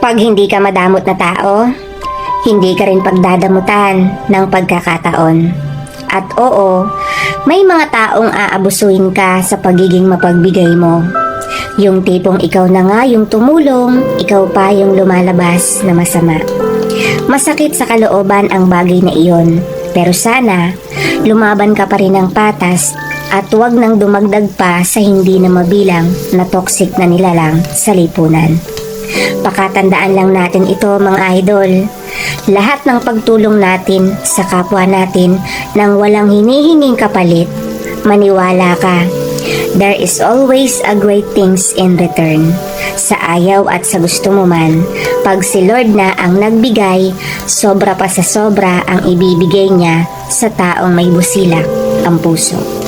Pag hindi ka madamot na tao, hindi ka rin pagdadamutan ng pagkakataon. At oo, may mga taong aabusuin ka sa pagiging mapagbigay mo. Yung tipong ikaw na nga yung tumulong, ikaw pa yung lumalabas na masama. Masakit sa kalooban ang bagay na iyon, pero sana lumaban ka pa rin ng patas at huwag nang dumagdag pa sa hindi na mabilang na toxic na nilalang sa lipunan. Pakatandaan lang natin ito mga idol. Lahat ng pagtulong natin sa kapwa natin nang walang hinihinging kapalit, maniwala ka. There is always a great things in return. Sa ayaw at sa gusto mo man, pag si Lord na ang nagbigay, sobra pa sa sobra ang ibibigay niya sa taong may busilak ang puso.